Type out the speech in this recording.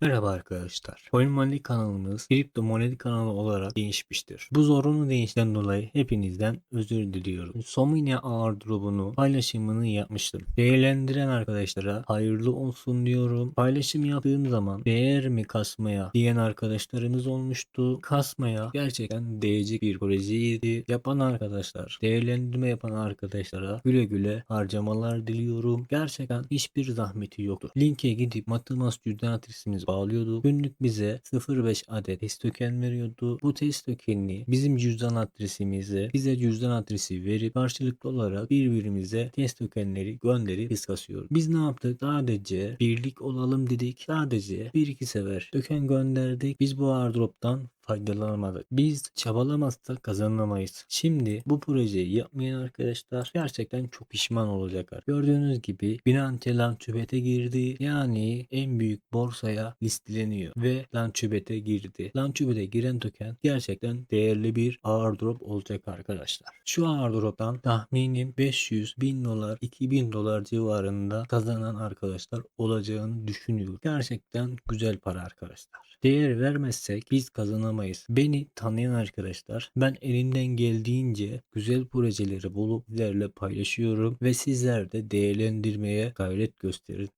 Merhaba arkadaşlar. Coin Money kanalımız kripto monedi kanalı olarak değişmiştir. Bu zorunlu değişten dolayı hepinizden özür diliyorum. Somnia airdrop'unu paylaşımını yapmıştım. Değerlendiren arkadaşlara hayırlı olsun diyorum. Paylaşım yaptığım zaman değer mi kasmaya diyen arkadaşlarımız olmuştu. Kasmaya gerçekten değecek bir projeydi. Yapan arkadaşlar, değerlendirme yapan arkadaşlara güle güle harcamalar diliyorum. Gerçekten hiçbir zahmeti yoktur. Linke gidip Matematik cüzdan adresimizi bağlıyordu. Günlük bize 0.5 adet test token veriyordu. Bu test tokenini bizim cüzdan adresimize bize cüzdan adresi verip karşılıklı olarak birbirimize test tokenleri gönderip biz. Biz ne yaptık? Sadece birlik olalım dedik. Sadece bir iki sefer token gönderdik. Biz bu airdrop'tan faydalanamadık. Biz çabalamazsak kazanamayız. Şimdi bu projeyi yapmayan arkadaşlar gerçekten çok pişman olacaklar. Gördüğünüz gibi Binance Launchpad'e girdi. Yani en büyük borsaya listeleniyor ve Launchpad'e girdi. Launchpad'e giren token gerçekten değerli bir airdrop olacak arkadaşlar. Şu airdrop'tan tahminim 500 bin dolar 2000 dolar civarında kazanan arkadaşlar olacağını düşünüyorum. Gerçekten güzel para arkadaşlar. Değer vermezsek biz kazanamayız. Beni tanıyan arkadaşlar ben elimden geldiğince güzel projeleri bulup sizlerle paylaşıyorum ve sizler de değerlendirmeye gayret gösterin.